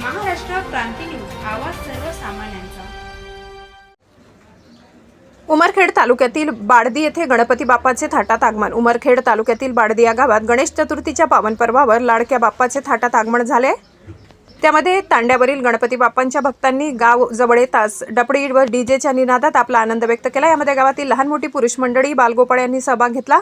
क्रांती news आवाज सर्वसामान्यांचा. उमरखेड तालुक्यातील बाडदी येथे गणपती बाप्पाचे थाटात आगमन. उमरखेड तालुक्यातील बाडदी या गावात गणेश चतुर्थीच्या पावन पर्वावर लाडक्या बाप्पाचे थाटात आगमन झाले. त्यामध्ये तांड्यावरील गणपती बाप्पांच्या भक्तांनी गाव जवळ येताच डपडी व डीजेच्या निनादात आपला आनंद व्यक्त केला. यामध्ये गावातील लहान मोठी पुरुष मंडळी बालगोपाळ यांनी सहभाग घेतला.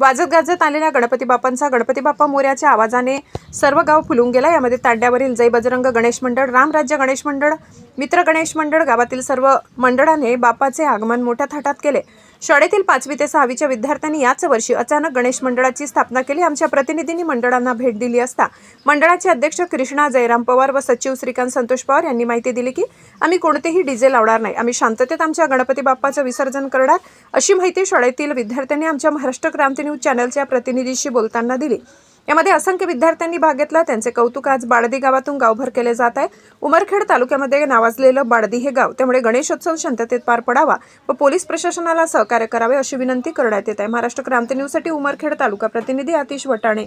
वाजत गाजत आलेल्या गणपती बाप्पांचा गणपती बाप्पा मोऱ्याच्या आवाजाने सर्व गाव फुलून गेला. यामध्ये तांड्यावरील जय बजरंग गणेश मंडळ रामराज्य गणेश मंडळ मित्र गणेश मंडळ गावातील सर्व मंडळाने बाप्पाचे आगमन मोठ्या थाटात केले. शाळेतील पाचवी ते सहावीच्या विद्यार्थ्यांनी याच वर्षी अचानक गणेश मंडळाची स्थापना केली. आमच्या प्रतिनिधींनी मंडळांना भेट दिली असता. मंडळाचे अध्यक्ष कृष्णा जयराम पवार व सचिव श्रीकांत संतोष पवार यांनी माहिती दिली की आम्ही कोणतेही डीजे लावणार नाही. आम्ही शांततेत आमच्या गणपती बाप्पाचं विसर्जन करणार. अशी माहिती शाळेतील विद्यार्थ्यांनी आमच्या महाराष्ट्र क्रांती न्यूज चॅनलच्या प्रतिनिधीशी बोलताना दिली. यामध्ये असंख्य विद्यार्थ्यांनी भाग घेतला. त्यांचे कौतुक आज बाळदी गावातून गावभर केले जात आहे. उमरखेड तालुक्यामध्ये नावाजलेलं बाळदी हे गाव त्यामुळे गणेशोत्सव शांततेत पार पडावा व पोलीस प्रशासनाला सहकार्य करावे अशी विनंती करण्यात येत आहे. महाराष्ट्र क्रांती न्यूजसाठी उमरखेड तालुका प्रतिनिधी आतिश वटाणे.